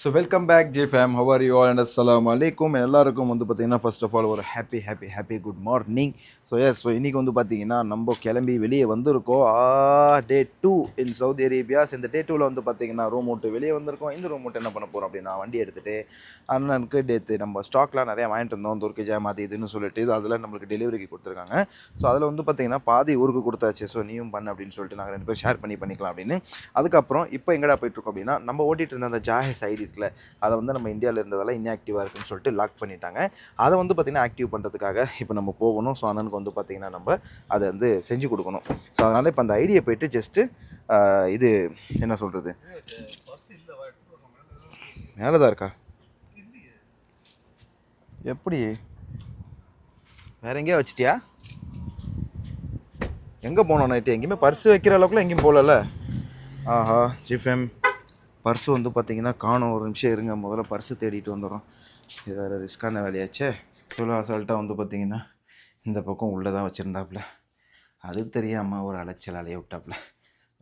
So welcome back J fam how are you all and அஸ்லாம் அலைக்கும் எல்லாருக்கும் வந்து பார்த்தீங்கன்னா ஃபஸ்ட் ஆஃப் ஆல் ஒரு happy happy happy good morning so yes so இன்றைக்கி வந்து பார்த்திங்கன்னா நம்ம கிளம்பி வெளியே வந்திருக்கோம். ஆ டே டூ இன் சவுதி அரேபியாஸ் இந்த டே டூவில் வந்து பார்த்தீங்கன்னா ரூம் விட்டு வெளியே வந்திருக்கோம். இந்த ரூம் விட்டு என்ன பண்ண போகிறோம் அப்படின்னா வண்டி எடுத்துகிட்டு அண்ணனுக்கு டேத்து நம்ம ஸ்டாக்லாம் நிறையா வாங்கிட்டு இருந்தோம் துர்க்கை ஜாமாதி இதுன்னு சொல்லிட்டு இது அதில் நம்மளுக்கு டெலிவரிக்கு கொடுத்துருக்காங்க. ஸோ அதில் வந்து பார்த்தீங்கன்னா பாதி ஊருக்கு கொடுத்தாச்சு. ஸோ நீயும் பண்ண அப்படின்னு சொல்லிட்டு நாங்கள் ரெண்டு பேரும் ஷேர் பண்ணி பண்ணிக்கலாம் அப்படின்னு. அதுக்கப்புறம் இப்போ எங்கடா போயிட்டுருக்கோம் அப்படின்னா நம்ம ஓட்டிகிட்டு இருந்த அந்த ஜாஹஸ் ஐடி இருக்குல்ல? அதை வந்து நம்ம இந்தியாவில் இருந்ததால் இன்ஆக்டிவாக இருக்குன்னு சொல்லிட்டு லாக் பண்ணிட்டாங்க. அதை வந்து பார்த்திங்கன்னா ஆக்டிவ் பண்ணுறதுக்காக இப்போ நம்ம போகணும். ஸோ அண்ணனுக்கு வந்து பார்த்திங்கன்னா நம்ம அதை வந்து செஞ்சு கொடுக்கணும். ஸோ அதனால் இப்போ அந்த ஐடியை போயிட்டு ஜஸ்ட்டு இது என்ன சொல்கிறது மேலே தான் இருக்கா? எப்படி? வேற எங்கேயா வச்சிட்டியா? எங்கே போனோம் நைட்டு? எங்கேயுமே பர்ஸ் வைக்கிற அளவுக்குலாம் எங்கேயும் போகலல்ல? ஆஹா ஜிஃபெம் பர்ஸு வந்து பார்த்தீங்கன்னா காணும். ஒரு நிமிஷம் இருங்க. முதல்ல பர்ஸு தேடிட்டு வந்துடும் இது வேறு ரிஸ்க்கான வேலையாச்சே. இவ்வளோ அசால்ட்டாக வந்து பார்த்தீங்கன்னா இந்த பக்கம் உள்ளே தான் வச்சுருந்தாப்புல. அது தெரியாமல் ஒரு அலைச்சல் அலைய விட்டாப்புல.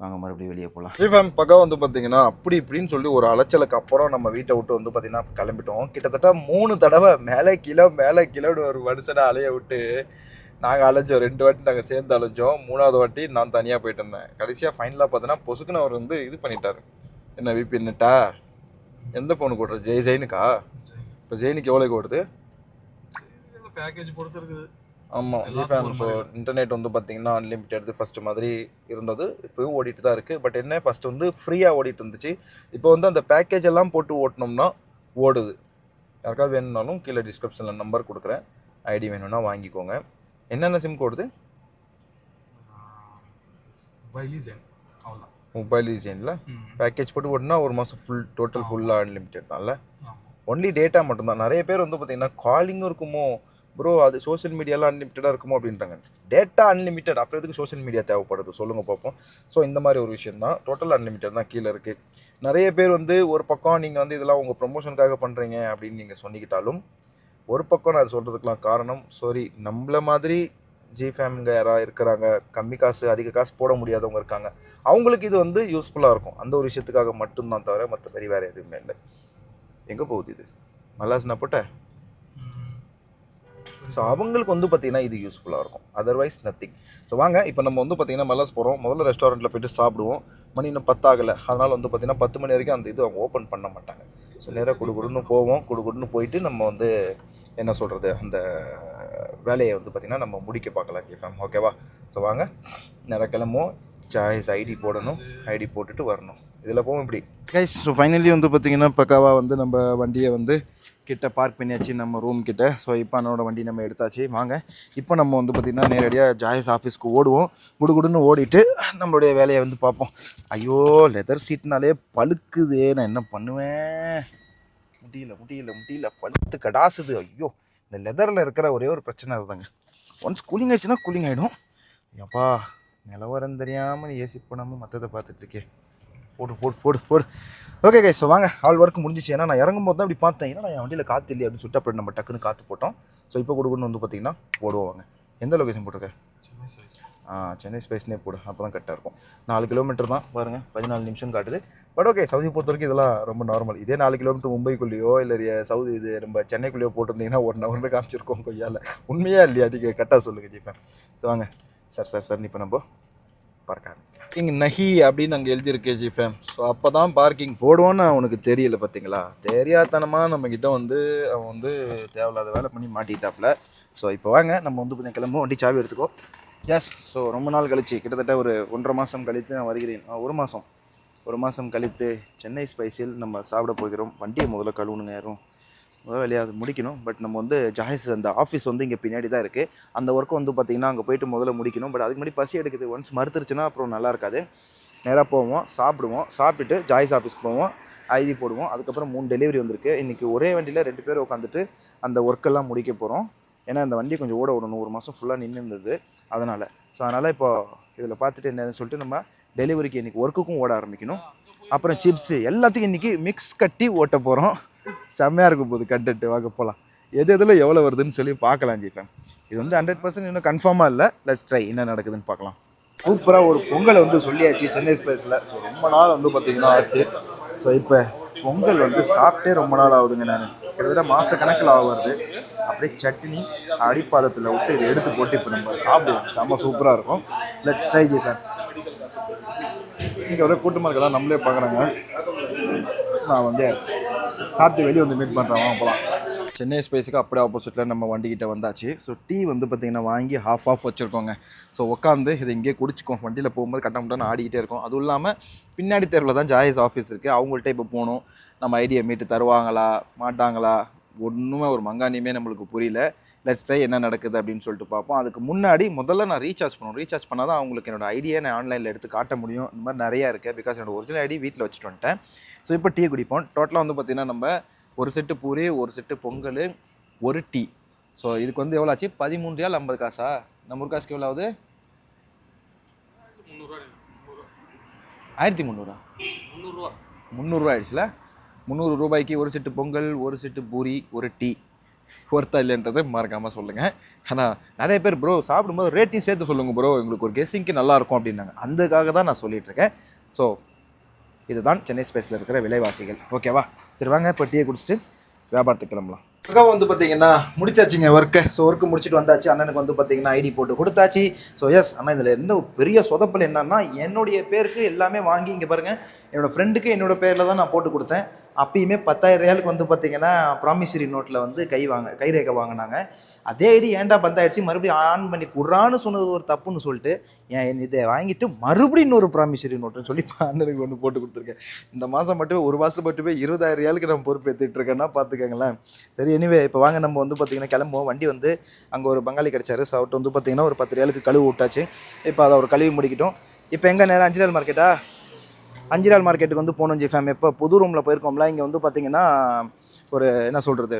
வாங்க மறுபடியும் வெளியே போகலாம் ஸ்ரீஃபேம் பக்கம் வந்து பார்த்தீங்கன்னா அப்படி இப்படின்னு சொல்லி ஒரு அலைச்சலுக்கு அப்புறம் நம்ம வீட்டை விட்டு வந்து பார்த்தீங்கன்னா கிளம்பிட்டோம். கிட்டத்தட்ட மூணு தடவை மேலே கிலோ மேலே கிலோன்னு ஒரு மனுஷனை அலைய விட்டு நாங்கள் அலைஞ்சோம். ரெண்டு வாட்டி நாங்கள் சேர்ந்து அலைஞ்சோம். மூணாவது வாட்டி நான் தனியாக போயிட்டு இருந்தேன். கடைசியாக ஃபைனலாக பார்த்தோன்னா பொசுக்குன்னு அவர் வந்து இது பண்ணிட்டாரு. என்ன விபி நெட்டா எந்த ஃபோனுக்கு ஓடுற ஜெய் ஜெயினுக்கா? இப்போ ஜெயினுக்கு எவ்வளோக்கு ஓடுது பேக்கேஜ் பொறுத்து இருக்குது. ஆமாம் ஜிஃபேம் phone ஸோ. இன்டர்நெட் வந்து பார்த்தீங்கன்னா அன்லிமிட்டெட் ஃபஸ்ட்டு மாதிரி இருந்தது. இப்போயும் ஓடிட்டு தான் இருக்குது பட் என்ன ஃபஸ்ட்டு வந்து ஃப்ரீயாக ஓடிட்டு இருந்துச்சு. இப்போ வந்து அந்த பேக்கேஜ் எல்லாம் போட்டு ஓட்டினோம்னா ஓடுது. யாருக்காவது வேணும்னாலும் கீழே டிஸ்கிரிப்ஷனில் நம்பர் கொடுக்குறேன். ஐடி வேணும்னா வாங்கிக்கோங்க. என்னென்ன சிம் ஓடுது பைலிசன் அவ்வளோதான் மொபைல் டிசைனில் பேக்கேஜ் போட்டு ஓட்டினா ஒரு மாதம் ஃபுல் டோட்டல் ஃபுல்லாக அன்லிமிட்டெட் தான்ல ஒன்லி டேட்டா மட்டும்தான். நிறைய பேர் வந்து பார்த்தீங்கன்னா காலிங்கும் இருக்குமோ? ப்ரோ அது சோஷியல் மீடியாலாம் அன்லிமிட்டடாக இருக்குமோ அப்படின்றாங்க. டேட்டா அன்லிமிட்டட் அப்புறம் எதுக்கு சோஷியல் மீடியா தேவைப்படுது? சொல்லுங்கள் பார்ப்போம் ஸோ இந்த மாதிரி ஒரு விஷயம் தான் டோட்டல் அன்லிமிட்டட் தான் கீழே இருக்குது நிறைய பேர் வந்து ஒரு பக்கம் நீங்கள் வந்து இதெல்லாம் உங்கள் ப்ரொமோஷனுக்காக பண்ணுறீங்க அப்படின்னு நீங்கள் சொன்னிக்கிட்டாலும் ஒரு பக்கம் நான் சொல்கிறதுக்கெலாம் காரணம் சாரி நம்மள மாதிரி ஜி ஃபேமிங்க யாராவது இருக்கிறாங்க கம்மி காசு அதிக காசு போட முடியாதவங்க இருக்காங்க. அவங்களுக்கு இது வந்து யூஸ்ஃபுல்லாக இருக்கும். அந்த ஒரு விஷயத்துக்காக மட்டும்தான் தவிர மற்றபடி வேறு எதுவுமே இல்லை. எங்கே போகுது இது? மல்லாஸ் நப்பட்ட ஸோ அவங்களுக்கு வந்து பார்த்தீங்கன்னா இது யூஸ்ஃபுல்லாக இருக்கும். அதர்வைஸ் நத்திங் ஸோ வாங்க இப்போ நம்ம வந்து பார்த்தீங்கன்னா மெல்லாஸ் போகிறோம் முதல்ல ரெஸ்டாரண்ட்டில் போயிட்டு சாப்பிடுவோம். மணி இன்னும் பத்தாகலை. அதனால் வந்து பார்த்தீங்கன்னா பத்து மணி வரைக்கும் அந்த இது அவங்க ஓப்பன் பண்ண மாட்டாங்க. ஸோ நேராக குடுகுடுன்னு போவோம். குடுகுடுன்னு போயிட்டு நம்ம வந்து என்ன சொல்கிறது அந்த வேலையை வந்து பார்த்திங்கன்னா நம்ம முடிக்க பார்க்கலாம் ஜிஃபம் ஓகேவா ஸோ வாங்க. நேராக கிளம்புவோம். சாய்ஸ் ஐடி போடணும். ஐடி போட்டுட்டு வரணும். இதில் போவோம் இப்படி. கைஸ் ஸோ ஃபைனலி வந்து பார்த்திங்கன்னா பக்காவாக வந்து நம்ம வண்டியை வந்து கிட்ட பார்க் பண்ணியாச்சு நம்ம ரூம் கிட்ட. ஸோ இப்போ என்னோட வண்டி நம்ம எடுத்தாச்சு. வாங்க. இப்போ நம்ம வந்து பார்த்திங்கன்னா நேரடியாக ஜாயஸ் ஆஃபீஸ்க்கு ஓடுவோம். குடுகுடுன்னு ஓடிட்டு நம்மளுடைய வேலையை வந்து பார்ப்போம். ஐயோ லெதர் சீட்னாலே பழுக்குதே. நான் என்ன பண்ணுவேன்? முடியல முடியல முடியல. பழுத்து கடாசுது. ஐயோ இந்த லெதரில் இருக்கிற ஒரே ஒரு பிரச்சனை அதுதாங்க. ஒன்ஸ் கூலிங் ஆயிடுச்சுன்னா கூலிங் ஆகிடும் எப்பா நிலவரம் தெரியாமல் ஏசி போடாமல் மற்றதை பார்த்துட்ருக்கே போடு போடு போடு போடு. ஓகே கைஸ் ஸோ வாங்க. ஆள் ஒர்க் முடிஞ்சிச்சு. ஏன்னா நான் இறங்கும்போது தான் இப்படி பார்த்தேன். ஏன்னா என் வண்டியில் காற்று இல்லையே அப்படின்னு சொல்லிட்டு அப்புறம் நம்ம டக்குன்னு காற்று போட்டோம். ஸோ இப்போ கொடுக்கணும் வந்து பார்த்தீங்கன்னா போடுவோம் வாங்க. எந்த லொக்கேஷன் போட்டிருக்கேன் சென்னை ஸ்பேஸ்னே போடு. அப்போ தான் கரெக்டாக இருக்கும். நாலு கிலோமீட்டர் தான். பாருங்கள் பதினாலு நிமிஷம் காட்டுது. பட் ஓகே சவுதி பொறுத்த வரைக்கும் இதெல்லாம் ரொம்ப நார்மல் இதே நாலு கிலோமீட்டர் மும்பைக்குள்ளேயோ இல்லை சவுதி இது நம்ம சென்னைக்குள்ளேயோ போட்டிருந்தீங்கன்னா ஒரு நவர்னு காமிச்சிருக்கோம் கொய்யால. உண்மையாக இல்லையா? நீங்கள் கரெக்டாக சொல்லுங்கள் ஜீஃபேன் வாங்க. சார் சார் சார் இப்போ நம்ம பார்க்க இங்கே நஹி அப்படின்னு அங்கே எழுதியிருக்கு ஜிஃபேம் ஸோ அப்போ தான் பார்க்கிங் போடுவோன்னு அவனுக்கு தெரியல பார்த்தீங்களா தெரியாதனமாக நம்மக்கிட்ட வந்து அவன் வந்து தேவையில்லாத வேலை பண்ணி மாட்டிட்டாப்புல ஸோ இப்போ வாங்க. நம்ம வந்து பார்த்தீங்கன்னா கிளம்ப வண்டி சாவி எடுத்துக்கோ. எஸ் ஸோ ரொம்ப நாள் கழிச்சு கிட்டத்தட்ட ஒரு ஒன்றரை மாதம் கழித்து நான் வருகிறேன். ஒரு மாதம் ஒரு மாதம் கழித்து சென்னை ஸ்பைஸில் நம்ம சாப்பிட போகிறோம். வண்டியை முதல்ல கழுவுணுங்க யாரும். முதல் வேலையாக அது முடிக்கணும். பட் நம்ம வந்து ஜாய்ஸ் அந்த ஆஃபீஸ் வந்து இங்கே பின்னாடி தான் இருக்குது அந்த ஒர்க்கை வந்து பார்த்திங்கன்னா அங்கே போயிட்டு முதல்ல முடிக்கணும். பட் அதுக்கு முன்னாடி பசி எடுக்குது. ஒன்ஸ் மறுத்துருச்சுன்னா அப்புறம் நல்லா இருக்காது. நேராக போவோம் சாப்பிடுவோம். சாப்பிட்டுட்டு ஜாயிஸ் ஆஃபீஸ்க்கு போவோம். ஐடி போடுவோம். அதுக்கப்புறம் மூணு டெலிவரி வந்திருக்கு. இன்றைக்கி ஒரே வண்டியில் ரெண்டு பேர் உட்காந்துட்டு அந்த ஒர்க்கெல்லாம் முடிக்க போகிறோம் ஏன்னா அந்த வண்டி கொஞ்சம் ஓட விடணும். ஒரு மாதம் ஃபுல்லாக நின்று இருந்தது அதனால். ஸோ அதனால் இப்போ இதில் பார்த்துட்டு என்னன்னு சொல்லிட்டு நம்ம டெலிவரிக்கு இன்றைக்கி ஒர்க்குக்கும் ஓட ஆரம்பிக்கணும். அப்புறம் சிப்ஸு எல்லாத்துக்கும் இன்றைக்கி மிக்ஸ் கட்டி ஓட்ட போகிறோம் செம்மையாக இருக்கும் போது கட்டட்டு வாங்க போகலாம் எது எதில் எவ்வளோ வருதுன்னு சொல்லி பார்க்கலாம் ஜிஃபேன் இது வந்து ஹண்ட்ரட் பர்சன்ட் இன்னும் கன்ஃபார்மாக இல்லை. லெட்ஸ் ட்ரை என்ன நடக்குதுன்னு பார்க்கலாம். சூப்பராக ஒரு பொங்கலை வந்து சொல்லியாச்சு சென்னை ஸ்பேஸில் ரொம்ப நாள் வந்து பார்த்திங்கன்னா ஆச்சு. ஸோ இப்போ பொங்கல் வந்து சாப்பிட்டே ரொம்ப நாள் ஆகுதுங்க நான். கிட்டத்தட்ட மாத கணக்கில் ஆகுது அப்படியே சட்னி அடிப்பாதத்தில் விட்டு இதை எடுத்து போட்டு இப்போ நம்ம சாப்பிடுவோம். செம்ம சூப்பராக இருக்கும். லெட்ஸ் ட்ரை ஜிஃபன் இங்கே ஒரே கூட்டமாக இருக்கலாம் நம்மளே பார்க்குறாங்க. நான் வந்து சாப்பிட்டு வெளியே வந்து மீட் பண்ணுறேன் அப்போலாம் சென்னை ஸ்பேஸுக்கு அப்படியே ஆப்போசிட்டில் நம்ம வண்டிக்கிட்ட வந்தாச்சு. ஸோ டீ வந்து பார்த்திங்கன்னா வாங்கி ஹாஃப் ஆஃப் வச்சுருக்கோங்க. ஸோ உட்காந்து இதை இங்கேயே குடிச்சிக்கோம் வண்டியில் போகும்போது கட்டமுட்டான்னு ஆடிக்கிட்டே இருக்கும். அதுவும் இல்லாமல் பின்னாடி தெருவில் தான் ஜாயஸ் ஆஃபீஸ் இருக்குது அவங்கள்ட்ட இப்போ போகணும். நம்ம ஐடியா மீட்டு தருவாங்களா? மாட்டாங்களா? ஒன்றுமே ஒரு மங்கானியுமே நம்மளுக்கு புரியல. லெட்ஸ் ட்ரை என்ன நடக்குது அப்படின்னு சொல்லிட்டு பார்ப்போம். அதுக்கு முன்னாடி முதல்ல நான் ரீசார்ஜ் பண்ணணும். ரீசார்ஜ் பண்ணால் தான் அவங்களுக்கு என்னோட ஐடியா நான் ஆன்லைனில் எடுத்து காட்ட முடியும். இந்த மாதிரி நிறையா இருக்குது பிகாஸ் என்னோட ஒரிஜினல் ஐடி வீட்டில் வச்சுட்டு வந்துட்டேன். ஸோ இப்போ டீ குடிப்போம். டோட்டலாக வந்து பார்த்திங்கன்னா நம்ம ஒரு செட்டு பூரி ஒரு செட்டு பொங்கல் ஒரு டீ ஸோ இதுக்கு வந்து எவ்வளோ ஆச்சு? பதிமூணு ரியால் ஐம்பது காசா? நம்ம ஒரு காசுக்கு எவ்வளோ ஆகுது? ஆயிரத்தி முந்நூறா முந்நூறுரூவா முந்நூறுரூவா ஆயிடுச்சுல? முந்நூறு ரூபாய்க்கு ஒரு செட்டு பொங்கல் ஒரு செட்டு பூரி ஒரு டீ. ஒர்த்தா இல்லைன்றதை மறக்காமல் சொல்லுங்கள் ஆனால் நிறைய பேர் ப்ரோ சாப்பிடும்போது ரேட்டையும் சேர்த்து சொல்லுங்கள் ப்ரோ உங்களுக்கு ஒரு கெஸ்ஸிங்க்கு நல்லாயிருக்கும் அப்படின்னாங்க. அதுக்காக தான் நான் சொல்லிகிட்ருக்கேன் ஸோ இதுதான் சென்னை ஸ்பேஸில் இருக்கிற விலைவாசிகள். ஓகேவா சரி வாங்க இப்போ டீயை குடிச்சிட்டு வியாபாரத்துக்கு கிளம்பலாம். அக்கா வந்து பார்த்தீங்கன்னா முடிச்சாச்சுங்க ஒர்க்கை ஸோ ஒர்க்கு முடிச்சுட்டு வந்தாச்சு. அண்ணனுக்கு வந்து பார்த்தீங்கன்னா ஐடி போட்டு கொடுத்தாச்சு. ஸோ எஸ் ஆனால் இதில் எந்த பெரிய சொதப்பல் என்னன்னா என்னுடைய பேருக்கு எல்லாமே வாங்கி இங்கே பாருங்கள் என்னோடய ஃப்ரெண்டுக்கு என்னோட பேரில் தான் நான் போட்டு கொடுத்தேன். அப்பயுமே பத்தாயிரம் ரியாலுக்கு வந்து பார்த்தீங்கன்னா ப்ராமிசரி நோட்டில் வந்து கை வாங்க கைரேகை வாங்கினாங்க. அதே ஐடி ஏன்டா பந்தாயிடுச்சு மறுபடியும் ஆன் பண்ணி குடுறான்னு சொன்னது ஒரு தப்புன்னு சொல்லிட்டு ஏன் இதை வாங்கிட்டு மறுபடியும் இன்னொரு ப்ராமிசரி நோட்டுன்னு சொல்லி இப்ப அண்ணனுக்கு ஒன்று போட்டு கொடுத்துருக்கேன். இந்த மாதம் மட்டுமே ஒரு மாதம் மட்டுமே இருபதாயிரம் ரியாலுக்கு நம்ம பொறுப்பேற்றிட்டு இருக்கேன்னா பார்த்துக்கங்களேன் சரி எனிவே இப்போ வாங்க நம்ம வந்து பார்த்திங்கன்னா கிளம்புவோம். வண்டி வந்து அங்கே ஒரு பங்காளி கிடச்சாரு. ஸோ அவர்கிட்ட வந்து பார்த்திங்கன்னா ஒரு பத்து ரியாலுக்கு கழுவு விட்டாச்சு. இப்போ அதை ஒரு கழுவி முடிக்கிட்டோம். இப்போ எங்கே நேரம்? அஞ்சு நாள் மார்க்கெட்டா அஞ்சிரால் மார்க்கெட்டுக்கு வந்து போனோம் ஜி ஃபேம் இப்போ புது ரூமில் போயிருக்கோம்ல இங்கே வந்து பார்த்தீங்கன்னா ஒரு என்ன சொல்கிறது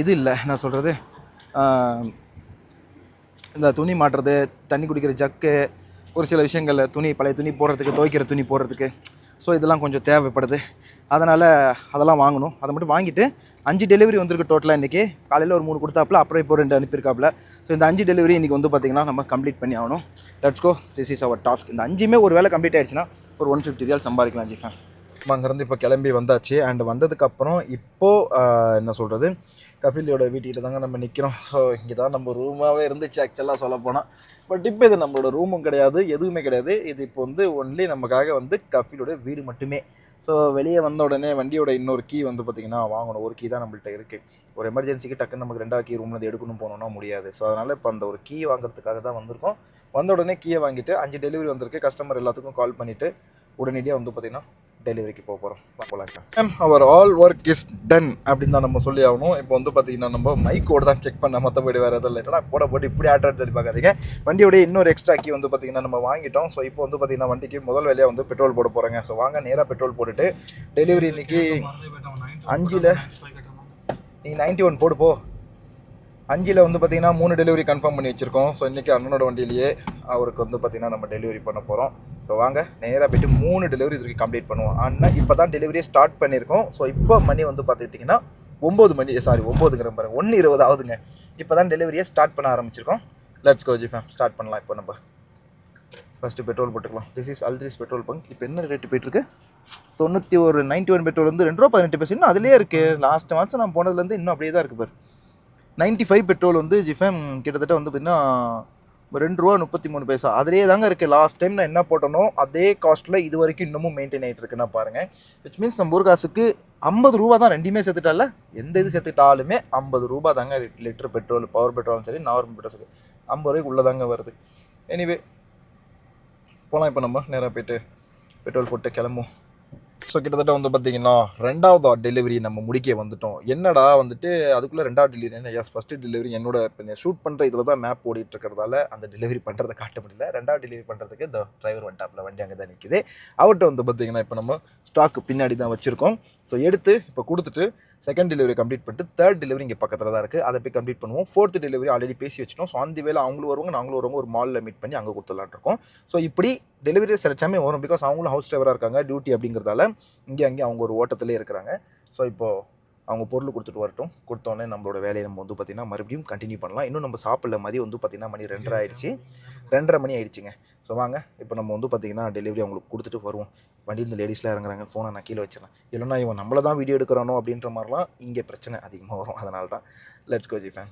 இது இல்லை என்ன சொல்கிறது இந்த துணி மாட்டுறது தண்ணி குடிக்கிற ஜக்கு ஒரு சில விஷயங்களில் துணி பழைய துணி போடுறதுக்கு துவைக்கிற துணி போடுறதுக்கு. ஸோ இதெல்லாம் கொஞ்சம் தேவைப்படுது. அதனால் அதெல்லாம் வாங்கணும். அதை மட்டும் வாங்கிட்டு அஞ்சு டெலிவரி வந்திருக்கு டோட்டலாக இன்றைக்கி காலையில் ஒரு மூணு கொடுத்தாப்புல அப்புறம் இப்போ ரெண்டு அனுப்பியிருக்காப்புல. ஸோ இந்த அஞ்சு டெலிவரி இன்றைக்கி வந்து பார்த்திங்கன்னா நம்ம கம்ப்ளீட் பண்ணி ஆகணும். Let's go this is our task இந்த அஞ்சுமே ஒரு வேலை கம்ப்ளீட் ஆயிடுச்சுன்னா ஒரு ஒன் ஃபிஃப்டி ரியால் சம்பாதிக்கலாம் ஜிஃபேன் அங்கேருந்து இப்போ கிளம்பி வந்தாச்சு. அண்ட் வந்ததுக்கப்புறம் இப்போது என்ன சொல்கிறது கபிலியோட வீட்டில் தாங்க நம்ம நிற்கிறோம் ஸோ இங்கே தான் நம்ம ரூமாகவே இருந்துச்சு ஆக்சுவலாக சொல்ல போனால் பட் இப்போ இது நம்மளோட ரூமும் கிடையாது எதுவுமே கிடையாது. இது இப்போ வந்து ஒன்லி நமக்காக வந்து கபிலோட வீடு மட்டுமே. ஸோ வெளியே வந்த உடனே வண்டியோட இன்னொரு கீ வந்து பார்த்திங்கன்னா வாங்கணும். ஒரு கீ தான் நம்மள்ட்ட இருக்குது ஒரு எமர்ஜென்சிக்கு டக்குன்னு நமக்கு ரெண்டாவது கீ ரூம்லேருந்து எடுக்கணும் போனோம்னா முடியாது. ஸோ அதனால் இப்போ அந்த ஒரு கீ வாங்குறதுக்காக தான் வந்திருக்கோம். வந்த உடனே கீயை வாங்கிட்டு அஞ்சு டெலிவரி வந்திருக்கு. கஸ்டமர் எல்லாத்துக்கும் கால் பண்ணிவிட்டு உடனடியாக வந்து பார்த்திங்கன்னா டெலிவரிக்கு போக போகிறோம் போகலாம் our all work is done அப்படின்னு தான் நம்ம சொல்லி ஆகணும் இப்போ வந்து பார்த்தீங்கன்னா நம்ம மைக்கோடு தான் செக் பண்ண மற்றபடி வேறு எதுவும் இல்லை போட போட்டு இப்படி ஆட்டான்னு சொல்லி பார்க்காதீங்க வண்டியோட இன்னொரு எக்ஸ்ட்ரா கீ வந்து பார்த்தீங்கன்னா நம்ம வாங்கிட்டோம் ஸோ இப்போ வந்து பார்த்தீங்கன்னா வண்டிக்கு முதல் வேலையாக வந்து பெட்ரோல் போட போகிறேங்க ஸோ வாங்க நேராக பெட்ரோல் போட்டுட்டு டெலிவரி இன்னைக்கு அஞ்சுல? நீ நைன்ட்டி ஒன் போடு போ அஞ்சில் வந்து பார்த்தீங்கன்னா மூணு டெலிவரி கன்ஃபார்ம் பண்ணி வச்சுருக்கோம். ஸோ இன்றைக்கி அண்ணனோட வண்டியிலேயே அவருக்கு வந்து பார்த்தீங்கன்னா நம்ம டெலிவரி பண்ண போகிறோம் ஸோ வாங்க நேராக போயிட்டு மூணு டெலிவரி இதுக்கு கம்ப்ளீட் பண்ணுவோம். அண்ணன் இப்போ தான் டெலிவரியே ஸ்டார்ட் பண்ணியிருக்கோம். ஸோ இப்போ மணி வந்து பார்த்துக்கிட்டிங்கன்னா ஒம்பது மணி eh, சாரி ஒம்போதுங்கிற பாருங்க ஒன்று இருபது ஆகுதுங்க. இப்போ தான் டெலிவரியே ஸ்டார்ட் பண்ண ஆரம்பிச்சிருக்கோம். லெட்ஸ் கோஜி ஃபேம் ஸ்டார்ட் பண்ணலாம் இப்போ நம்ம. ஃபஸ்ட்டு பெட்ரோல் போட்டுக்கலாம். திஸ் இஸ் அல்ட்ரிஸ் பெட்ரோல் பங்க் இப்போ என்ன ரேட்டு போயிட்டுருக்கு? தொண்ணூற்றி ஒரு நைன்ட்டி ஒன் பெட்ரோல் வந்து ரெண்டு ரூபா பதினெட்டு பைசா. அதுலேயே இருக்குது லாஸ்ட் மாதம் நான் போனதுலேருந்து இன்னும் அப்படியே தான் இருக்குது பாரு. நைன்ட்டி ஃபைவ் பெட்ரோல் வந்து ஜிஃபேம் கிட்டத்தட்ட வந்து பார்த்திங்கன்னா ரெண்டு ரூபா முப்பத்தி மூணு பைசா. அதிலே தாங்க இருக்குது லாஸ்ட் டைம் நான் என்ன போட்டனோ அதே காஸ்ட்டில் இது வரைக்கும் இன்னமும் மெயின்டைன் ஆகிட்டு இருக்குன்னா பாருங்கள் விச் மீன்ஸ் நம்ம ஊர் காசுக்கு ஐம்பது ரூபா தான் ரெண்டுமே சேர்த்துட்டால? எந்த இது சேர்த்துட்டாலுமே ஐம்பது ரூபா தாங்க லிட்டர் பெட்ரோல் பவர் பெட்ரோலும் சரி நார்மல் பெட்ரோல் சரி ஐம்பது ரூபாய்க்கு உள்ளே தாங்க வருது. எனிவே போகலாம் இப்போ நம்ம. நேராக போயிட்டு பெட்ரோல் போட்டு கிளம்புவோம். ஸோ கிட்டத்தட்ட வந்து பார்த்தீங்கன்னா ரெண்டாவது டெலிவரி நம்ம முடிக்க வந்துட்டோம். என்னடா வந்துட்டு அதுக்குள்ளே ரெண்டாவது டெலிவரி என்ன? எஸ் ஃபஸ்ட்டு டெலிவரி என்னோட ஷூட் பண்ணுற இதில் தான் மேப் ஓடிட்டு இருக்கிறதால அந்த டெலிவரி பண்ணுறதை காட்ட முடியல. ரெண்டாவது டெலிவரி பண்ணுறதுக்கு இந்த டிரைவர் வந்துட்டாப்ல வண்டி அங்கே தான் நிற்குது அவர்கிட்ட வந்து பார்த்தீங்கன்னா இப்போ நம்ம ஸ்டாக் பின்னாடி தான் வச்சுருக்கோம். ஸோ எடுத்து இப்போ கொடுத்துட்டு செகண்ட் டெலிவரி கம்ப்ளீட் பண்ணிட்டு தேர்ட் டெலிவரி இங்கே பக்கத்தில் தான் இருக்குது அதை போய் கம்ப்ளீட் பண்ணுவோம். ஃபோர்த் டெலிவரி ஆல்ரெடி பேசி வச்சிட்டோம். ஸோ அந்த வேலை அவங்களும் வருவாங்க நாங்களும் வருவாங்க ஒரு மாலில் மீட் பண்ணி அங்கே கொடுத்துலான் இருக்கோம். ஸோ இப்படி டெலிவரி சில சமயம் வரும். பிகாஸ் அவங்களும் ஹவுஸ் டிரைவராக இருக்காங்க டியூட்டி அப்படிங்கிறதால இங்கே அங்கே அவங்க ஒரு ஓட்டத்திலே இருக்கிறாங்க. ஸோ இப்போது அவங்க பொருள் கொடுத்துட்டு வரட்டும். கொடுத்தோன்னே நம்மளோட வேலையை நம்ம வந்து பார்த்திங்கன்னா மறுபடியும் கண்டினியூ பண்ணலாம். இன்னும் நம்ம சாப்பிடல மதியம் வந்து பார்த்திங்கன்னா மணி ரெண்டரை ஆயிடுச்சு. ரெண்டரை மணி ஆயிடுச்சுங்க. ஸோ வாங்க. இப்போ நம்ம வந்து பார்த்திங்கன்னா டெலிவரி அவங்களுக்கு கொடுத்துட்டு வருவோம். வண்டியில் லேடிஸ்லாம் இறங்குறாங்க. ஃபோனை நான் கீழே வச்சிடறேன். இல்லைன்னா இவன் நம்மள தான் வீடியோ எடுக்கிறானோ அப்படின்ற மாதிரிலாம் இங்கே பிரச்சனை அதிகமாக வரும். அதனால தான். லெட்ஸ் கோ ஜிஃபேன்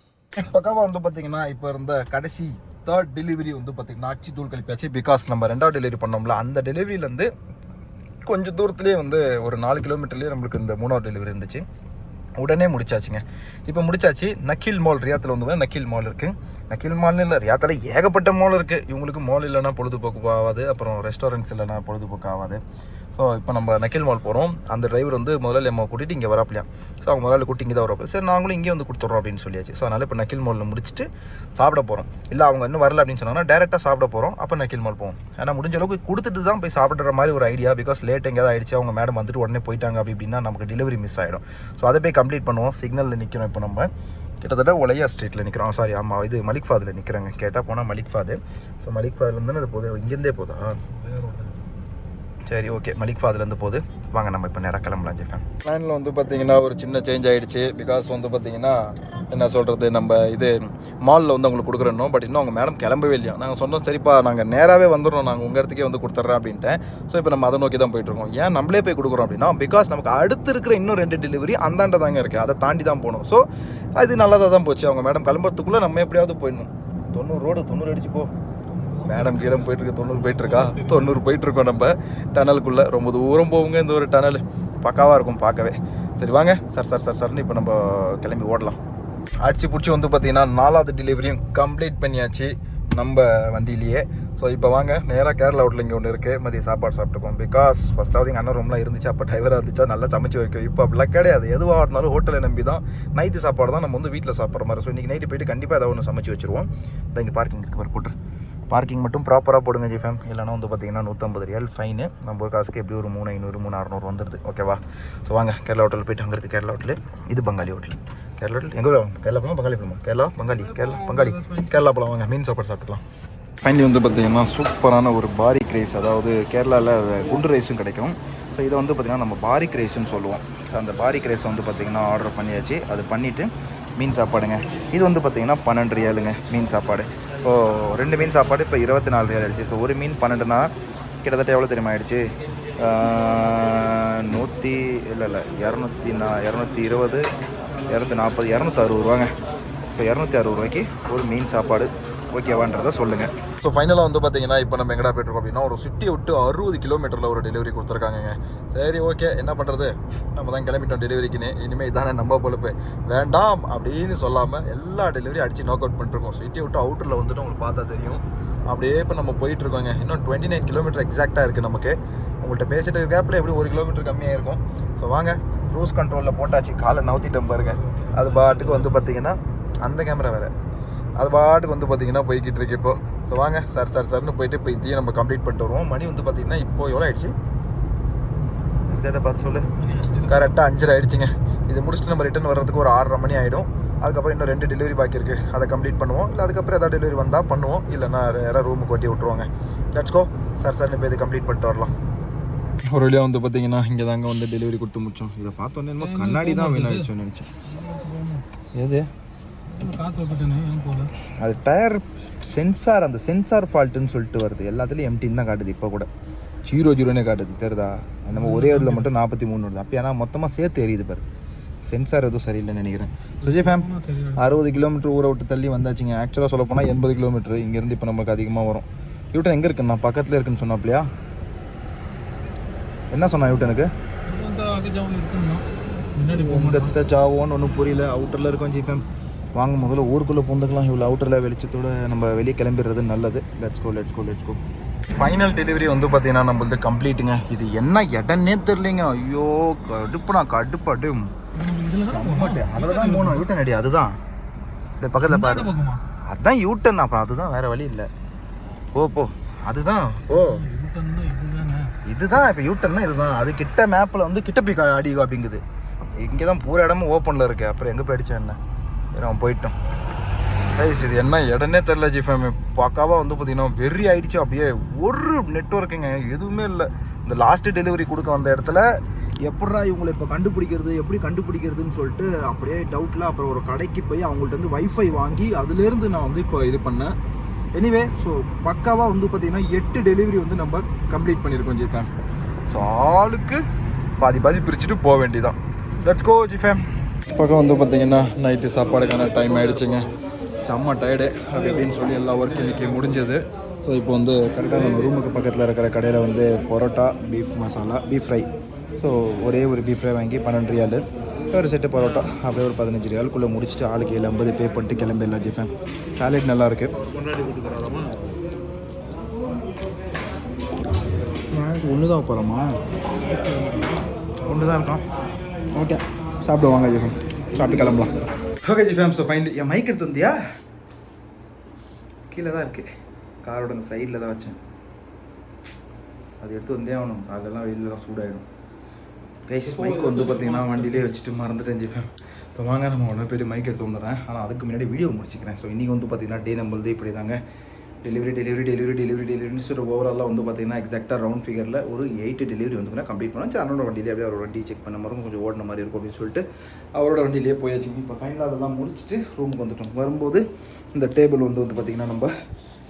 பக்காவாக வந்து பார்த்தீங்கன்னா இப்போ இருந்த கடைசி தேர்ட் டெலிவரி வந்து பார்த்தீங்கன்னா அச்சு தூள் கழிப்பாச்சு. பிகாஸ் நம்ம ரெண்டாவது டெலிவரி பண்ணோம்ல அந்த டெலிவரியிலேருந்து கொஞ்சம் தூரத்துலேயே வந்து ஒரு நாலு கிலோமீட்டர்லேயே நம்மளுக்கு இந்த மூணாவது டெலிவரி இருந்துச்சு. உடனே முடிச்சாச்சுங்க. இப்போ முடிச்சாச்சு. நக்கில் மால் ரியாத்தில் வந்து நக்கில் மால் இருக்குது நக்கில் மால்னு இல்லை ரியாத்தில் ஏகப்பட்ட மால் இருக்குது இவங்களுக்கு மால் இல்லைன்னா பொழுதுபோக்கு ஆகாது. அப்புறம் ரெஸ்டாரண்ட்ஸ் இல்லைன்னா பொழுதுபோக்கு ஆகாது. ஸோ இப்போ நம்ம நக்கில் மால் போகிறோம் அந்த டிரைவர் வந்து முதல்ல நம்ம கூட்டிகிட்டு இங்கே வராப்பிலையா? ஸோ அவங்க முதல்ல கூட்டி இங்கே தான் வரப்போ சரி நாங்களும் இங்கே வந்து கொடுத்துட்றோம் அப்படின்னு சொல்லியாச்சு. ஸோ அதனால் இப்போ நக்கில் மாலில் முடிச்சுட்டு சாப்பிட போகிறோம் இல்லை அவங்க இன்னும் வரல அப்படின்னு சொன்னாங்கன்னா டேரெக்டாக சாப்பிட போகிறோம் அப்போ நக்கில் மால் போவோம். ஏன்னா முடிஞ்ச அளவுக்கு கொடுத்துட்டு தான் போய் சாப்பிட்ற மாதிரி ஒரு ஐடியா பிகாஸ் லேட் எங்கேயாவது ஆயிடுச்சு. அவங்க மேடம் வந்துட்டு உடனே போயிட்டாங்க அப்படி அப்படின்னா நமக்கு டெலிவரி மிஸ் ஆகிடும் ஸோ அதை போய் கம்ப்ளீட் பண்ணுவோம். சிக்னலில் நிற்கிறோம் இப்போ நம்ம. கிட்டத்தட்ட ஒலையா ஸ்ட்ரீட்டில் நிற்கிறோம் சாரி oh, ஆமாம் இது மலிக் ஃபாதில் நிற்கிறாங்க கேட்டால் போனால் மலிக் ஃபாது. ஸோ மலிக் ஃபாதிலேருந்து அது போதும் இங்கேருந்தே போதா சரி ஓகே மலிக் ஃபாதுலேருந்து போகுது வாங்க நம்ம இப்போ நேராக கிளம்பலாம் இருக்கேன் பிளானில் வந்து பார்த்தீங்கன்னா ஒரு சின்ன சேஞ்ச் ஆகிடுச்சு பிகாஸ் வந்து பார்த்தீங்கன்னா என்ன சொல்கிறது நம்ம இது மாலில் வந்து அவங்களுக்கு கொடுக்குறோம் பட் இன்னும் அவங்க மேடம் கிளம்பவே இல்லையா? நாங்கள் சொன்னோம் சரிப்பா நாங்கள் நேராகவே வந்துடுறோம். நாங்கள் உங்கள் இடத்துக்கே வந்து கொடுத்துட்றேன் அப்படின்ட்டு. ஸோ இப்போ நம்ம அதை நோக்கி தான் போயிட்டுருக்கோம் ஏன் நம்மளே போய் கொடுக்குறோம் அப்படின்னா பிகாஸ் நமக்கு அடுத்து இருக்கிற இன்னும் ரெண்டு டெலிவரி அந்தாண்ட தாங்க இருக்குது அதை தாண்டி தான் போகணும். ஸோ அது நல்லதாக தான் போச்சு. அவங்க மேடம் கிளம்புறதுக்குள்ளே நம்ம எப்படியாவது போயிடணும். தொண்ணூறு ரோடு தொண்ணூறு அடிச்சு போ. மேடம் கீடம் போயிட்டுருக்கு தொண்ணூறு போயிட்டு இருக்கா தொண்ணூறு போயிட்டு இருக்கோம் நம்ம. டனலுக்குள்ள ரொம்ப தூரம் போவோங்க இந்த ஒரு டனல். பக்காவாக இருக்கும் பார்க்கவே. சரி வாங்க. சார் சார் சார் சார்னு இப்போ நம்ம கிளம்பி ஓடலாம். அடிச்சு பிடிச்சி வந்து பார்த்தீங்கன்னா நாலாவது டெலிவரியும் கம்ப்ளீட் பண்ணியாச்சு நம்ம வண்டியிலேயே. ஸோ இப்போ வாங்க. நேராக கேரளா ஹோட்டல் இங்கே ஒன்று இருக்குது மதியம் சாப்பாடு சாப்பிட்டுக்கோம் பிகாஸ் ஃபஸ்ட்டாவது எங்கள் அண்ணன் ரூம்லாம் இருந்துச்சு. அப்போ டிரைவராக இருந்துச்சா? நல்லா சமைச்சு வைக்கும் இப்போ அப்படிலாம் கிடையாது. எதுவாக இருந்தாலும் ஹோட்டலை நம்பி தான். நைட்டு சாப்பாடு தான் நம்ம வந்து வீட்டில் சாப்பிட்ற மாதிரி. ஸோ இன்றைக்கி நைட்டு போயிட்டு கண்டிப்பாக ஏதாவது ஒன்று சமைச்சு வச்சுருவோம். இப்போ இங்கே பார்க்கிங் இருக்கு. போட்டு பார்க்கிங் மட்டும் ப்ராப்பராக போடுங்க ஜிஃபேம் இல்லைனா வந்து பார்த்தீங்கன்னா நூற்றம்பது ரியால் ஃபைனு நம்ம ஒரு காசுக்கு எப்படி ஒரு மூணு ஐநூறு மூணு அறநூறு வந்துடுது ஓகேவா ஸோ வாங்க கேரளா ஹோட்டல் போயிட்டு அங்கே இருக்குது கேரளா ஹோட்டல் இது பங்காளி ஹோட்டல் கேரளா ஹோட்டல் எங்கே போகலாம் கேரளா போகலாம் பங்காளி போகலாம் கேரளா பங்காளி கேரளா பங்காளி. கேரளா போகலாம் வாங்க. மீன் சாப்பாடு சாப்பிடலாம் ஃபைனலி வந்து பார்த்தீங்கன்னா சூப்பரான ஒரு பாரிக் ரைஸ் அதாவது கேரளாவில் குண்டு ரைஸும் கிடைக்கும். ஸோ இதை வந்து பார்த்திங்கன்னா நம்ம பாரிக் ரைஸ்னு சொல்லுவோம். ஸோ அந்த பாரிக் ரைஸை வந்து பார்த்திங்கன்னா ஆர்டர் பண்ணியாச்சு. அது பண்ணிவிட்டு மீன் சாப்பாடுங்க. இது வந்து பார்த்திங்கன்னா பன்னெண்டு ரியாலுங்க மீன் சாப்பாடு. ஸோ ரெண்டு மீன் சாப்பாடு இப்போ இருபத்தி நாலு ரியால் ஆயிடுச்சு. ஸோ ஒரு மீன் பன்னெண்டுனா கிட்டத்தட்ட எவ்வளோ தெரியுமா ஆயிடுச்சு நூற்றி இல்லை இல்லை இரநூத்தி நா இரநூத்தி இருபது இரநூத்தி நாற்பது இரநூத்தி அறுபது ரூபாங்க. ஸோ இரநூத்தி அறுபது ரூபாய்க்கு ஒரு மீன் சாப்பாடு. ஓகேவான்றதை சொல்லுங்கள் ஸோ ஃபைனலாக வந்து பார்த்தீங்கன்னா இப்போ நம்ம எங்கடா போயிட்டுருக்கோம் அப்படின்னா ஒரு சிட்டி விட்டு அறுபது கிலோமீட்டரில் ஒரு டெலிவரி கொடுத்துருக்காங்க சரி ஓகே என்ன பண்ணுறது நம்ம தான் கிளம்பிட்டோம் டெலிவரிக்குன்னு இனிமேல் இதானே நம்ம பொழுப்பு. வேண்டாம் அப்படின்னு சொல்லாமல் எல்லா டெலிவரி அடித்து நாக் அவுட் பண்ணிருக்கோம் சிட்டி விட்டு அவுட்டரில் வந்துட்டு உங்களுக்கு பார்த்தா தெரியும். அப்படியே இப்போ நம்ம போயிட்டு இருக்கோங்க. இன்னும் டுவெண்ட்டி நைன் கிலோமீட்டர் எக்ஸாக்டாக இருக்குது நமக்கு. உங்கள்கிட்ட பேசிட்டு இருக்க கேப்பில் எப்படி ஒரு கிலோமீட்டர் கம்மியாக இருக்கும். ஸோ வாங்க. க்ரூஸ் கண்ட்ரோலில் போட்டாச்சு. காலை நவுத்திட்டேன் பாருங்க. அது பாட்டுக்கு வந்து பார்த்தீங்கன்னா அந்த கேமரா வேறு. அது பாட்டுக்கு வந்து பார்த்தீங்கன்னா போய்கிட்டு இருக்கு இப்போ. ஸோ வாங்க சார் சார் சார்னு போயிட்டு இப்போ இதையும் நம்ம கம்ப்ளீட் பண்ணிட்டு வருவோம். மணி வந்து பார்த்தீங்கன்னா இப்போ எவ்வளோ ஆயிடுச்சு? பார்த்து சொல்லு. கரெக்டாக அஞ்சரை ஆயிடுச்சுங்க. இது முடிச்சுட்டு நம்ம ரிட்டர்ன் வர்றதுக்கு ஒரு ஆறரை மணி ஆகிடும் அதுக்கப்புறம் இன்னும் ரெண்டு டெலிவரி பாக்கி இருக்குது அதை கம்ப்ளீட் பண்ணுவோம். இல்லை அதுக்கப்புறம் ஏதாவது டெலிவரி வந்தால் பண்ணுவோம். இல்லைன்னா யாராவது ரூமுக்கு வண்டி விட்ருவாங்க லெட்ஸ் கோ சார் சார் இப்போ இது கம்ப்ளீட் பண்ணிட்டு வரலாம். ஒரு வழியாக வந்து பார்த்தீங்கன்னா இங்கே தாங்க வந்து டெலிவரி கொடுத்து முடிச்சோம். இதை பார்த்தோன்னே கண்ணாடி தான் வீணாகிடுச்சோன்னு நினச்சேன். எது? அது டயர் சென்சார் அந்த சென்சார் ஃபால்ட்டுன்னு சொல்லிட்டு வருது. எல்லாத்துலேயும் எம்டின்னு தான் காட்டுது இப்போ கூட. ஜீரோ ஜீரோனே காட்டுது தெரியுதா? நம்ம ஒரே இதில் மட்டும் நாற்பத்தி மூணு வருது. அப்போ ஏன்னா மொத்தமாக சேர்த்து எரியுது பாரு. சென்சார் எதுவும் சரியில்லைன்னு நினைக்கிறேன். சுஜய் ஃபேம் அறுபது கிலோமீட்டர் ஊரை விட்டு தள்ளி வந்தாச்சுங்க. ஆக்சுவலாக சொல்ல போனால் எண்பது கிலோமீட்டர் இங்கேருந்து இப்போ நமக்கு அதிகமாக வரும். யூட்டன் எங்கே இருக்குண்ணா? பக்கத்தில் இருக்குன்னு சொன்னாப்லையா? என்ன சொன்னா யூட்டனுக்கு ஜாவோன்னு ஒன்றும் புரியல. அவுட்டரில் இருக்கோம் ஜிஃபேம் வாங்க முதல்ல ஊருக்குள்ளே பூந்துக்கலாம். இவ்வளோ அவுட்டரில் வெளிச்சத்தோட நம்ம வெளியே கிளம்பிடுறது நல்லது. Let's go let's go let's go final delivery வந்து பார்த்தீங்கன்னா நம்மளது கம்ப்ளீட்டுங்க இது என்ன இடன்னே தெரிலிங்க ஐயோ கடுப்புனா கடுப்பாடு இதில் தான் போகணும். அதில் தான் போகணும். யூட்டன் அடி அதுதான். இந்த பக்கத்தில் பாரு. அதான் யூட்டன் அப்புறம் அதுதான் வேற வழி இல்லை. போ போ. அதுதான். ஓ. யூட்டன்னா இதுதானே? இதுதான் இப்போ யூட்டர்னா இதுதான். அது கிட்ட மேப்பில் வந்து கிட்ட போய் அடி அப்படிங்குது இங்கே தான் பூரா இடமும் ஓப்பனில் இருக்கு. அப்புறம் எங்கே போயிடுச்சா என்ன? அவன் போயிட்டோம் கைஸ் இது என்ன இடனே தெரில ஜிஃபேம் பக்காவாக வந்து பார்த்தீங்கன்னா வெறி ஆயிடுச்சு. அப்படியே ஒரு நெட்ஒர்க்குங்க எதுவுமே இல்லை. இந்த லாஸ்ட் டெலிவரி கொடுக்க வந்த இடத்துல எப்படா இவங்களை இப்போ கண்டுபிடிக்கிறது எப்படி கண்டுபிடிக்கிறதுன்னு சொல்லிட்டு அப்படியே டவுட்டில் அப்புறம் ஒரு கடைக்கு போய் அவங்கள்ட்ட வந்து வைஃபை வாங்கி அதுலேருந்து நான் வந்து இப்போ இது பண்ணேன். எனிவே ஸோ பக்காவாக வந்து பார்த்திங்கன்னா எட்டு டெலிவரி வந்து நம்ம கம்ப்ளீட் பண்ணியிருக்கோம் ஜிஃபேம் ஸோ ஆளுக்கு பாதி பாதி பிரிச்சுட்டு போக வேண்டியதான் லெட்ஸ் கோ ஜிஃபேம் பக்கம் வந்து பார்த்தீங்கன்னா நைட்டு சாப்பாடுக்கான டைம் ஆயிடுச்சுங்க. செம்ம டயர்டு அப்படி அப்படின்னு சொல்லி எல்லா ஒர்க் இன்னைக்கு முடிஞ்சது. ஸோ இப்போ வந்து கரெக்டாக நம்ம ரூமுக்கு பக்கத்தில் இருக்கிற கடையில் வந்து parotta beef masala beef fry so ஒரே ஒரு பீஃப் ஃப்ரை வாங்கி பன்னெண்டு ரியாலு ஒரு செட்டு பரோட்டா அப்படியே ஒரு பதினஞ்சு ரியாலுக்குள்ளே முடிச்சுட்டு ஆளுக்கு ஏழு ஐம்பது பே பண்ணிட்டு கிளம்பிடலாம் ஜிஃபேன் சாலட் நல்லா இருக்கு. கொண்டாடி கொடுத்துக்கிறாராமா ஒன்று தான் போகிறோமா ஒன்று தான் இருக்கான் ஓகே சாப்பிடுவாங்க ஜிஃபேம் சாப்பிட்டு கிளம்பலாம். Okay G fam so fine என் மைக் எடுத்து வந்தியா? கீழே தான் இருக்குது காரோட அந்த சைடில் தான் வச்சேன். அது எடுத்து வந்தே ஆகணும். காலெல்லாம் வெயிலெலாம் சூடாயிடும். கைஸ் மைக் வந்து பார்த்தீங்கன்னா வண்டியிலே வச்சுட்டு மறந்துட்டேன் ஜிஃபேம் ஸோ வாங்க நம்ம உடனே போய்ட்டு மைக் எடுத்து வந்துடுறேன். ஆனால் அதுக்கு முன்னாடி வீடியோ முடிச்சுக்கிறேன். ஸோ இன்றைக்கி வந்து பார்த்தீங்கன்னா டே நம்மளது இப்படி தாங்க டெலிவரி டெலிவரி டெலிவரி டெலிவரி டெலிவரின்னு சொல்லி ஓவராலாக வந்து பார்த்தீங்கன்னா எக்ஸாக்டாக ரவுண்ட் ஃபிகரில் ஒரு எயிட் டெலிவரி வந்து கம்ப்ளீட் பண்ணோம். சேனலோட வண்டியிலே அப்படியே அவரோட வண்டி செக் பண்ண மாதிரி கொஞ்சம் ஓடின மாதிரி இருக்கும் அப்படின்னு சொல்லிட்டு அவரோட வண்டியிலே போயாச்சு. இப்போ ஃபைனலாக அதெல்லாம் முடிச்சுட்டு ரூமுக்கு வந்துட்டோம். வரும்போது இந்த டேபிள் வந்து வந்து பார்த்திங்கன்னா நம்ம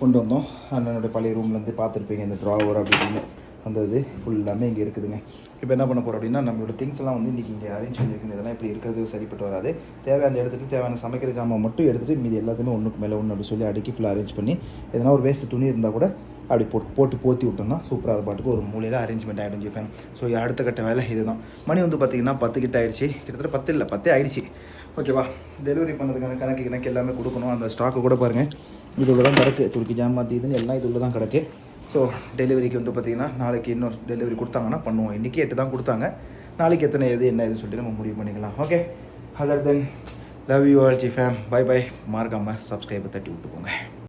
கொண்டு வந்தோம். அண்ணனுடைய பழைய ரூம்லேருந்து பார்த்துருப்பீங்க இந்த ட்ராவர் அப்படின்னு அந்த இது ஃபுல்லாமே இங்கே இருக்குதுங்க. இப்போ என்ன பண்ண போகிறோம் அப்படின்னா நம்மளோட திங்ஸ் எல்லாம் வந்து இன்றைக்கி இங்கே அரேஞ்ச் பண்ணியிருக்கணும் இதெல்லாம் இப்படி இருக்கிறது சரிப்பட்டு வராது. தேவையான எடுத்துகிட்டு தேவையான சமைக்கிற ஜாமான் மட்டும் எடுத்துகிட்டு மீதி எல்லாத்தையுமே ஒன்றுக்கு மேலே ஒன்று அப்படி சொல்லி அடுக்கி ஃபுல்லாக அரேஞ்ச் பண்ணி எதனா ஒரு வேஸ்ட்டு துணி இருந்தால் கூட அப்படி போட்டு போட்டு போற்றி விட்டோம்னா சூப்பராக அது பாட்டுக்கு ஒரு மூலையில் அரேஞ்ச்மெண்ட் ஆகிடும் ஜிஃபேன் ஸோ அடுத்த கட்ட வேலை இதுதான். மணி வந்து பார்த்திங்கன்னா பத்து கிட்ட ஆயிடுச்சு. கிட்டத்தட்ட பத்து இல்லை பத்தே ஆயிடுச்சு. ஓகேவா டெலிவரி பண்ணதுக்கான கணக்கு கணக்கு எல்லாமே கொடுக்கணும். அந்த ஸ்டாக்கு கூட பாருங்கள் இது உள்ள தான் கிடக்கு. துருக்கி ஜாமாத்தி இதுன்னு எல்லாம் இது உள்ள தான் கிடக்கு. ஸோ டெலிவரிக்கு வந்து பார்த்திங்கன்னா நாளைக்கு இன்னும் டெலிவரி கொடுத்தாங்கன்னா பண்ணுவோம். இன்றைக்கி எட்டு தான் கொடுத்தாங்க. நாளைக்கு எத்தனை எது என்ன இது சொல்லிட்டு நம்ம முடிவு பண்ணிக்கலாம். Okay other then love you all G fam bye bye மறக்காமல் சப்ஸ்கிரைபை தட்டி விட்டுக்கோங்க.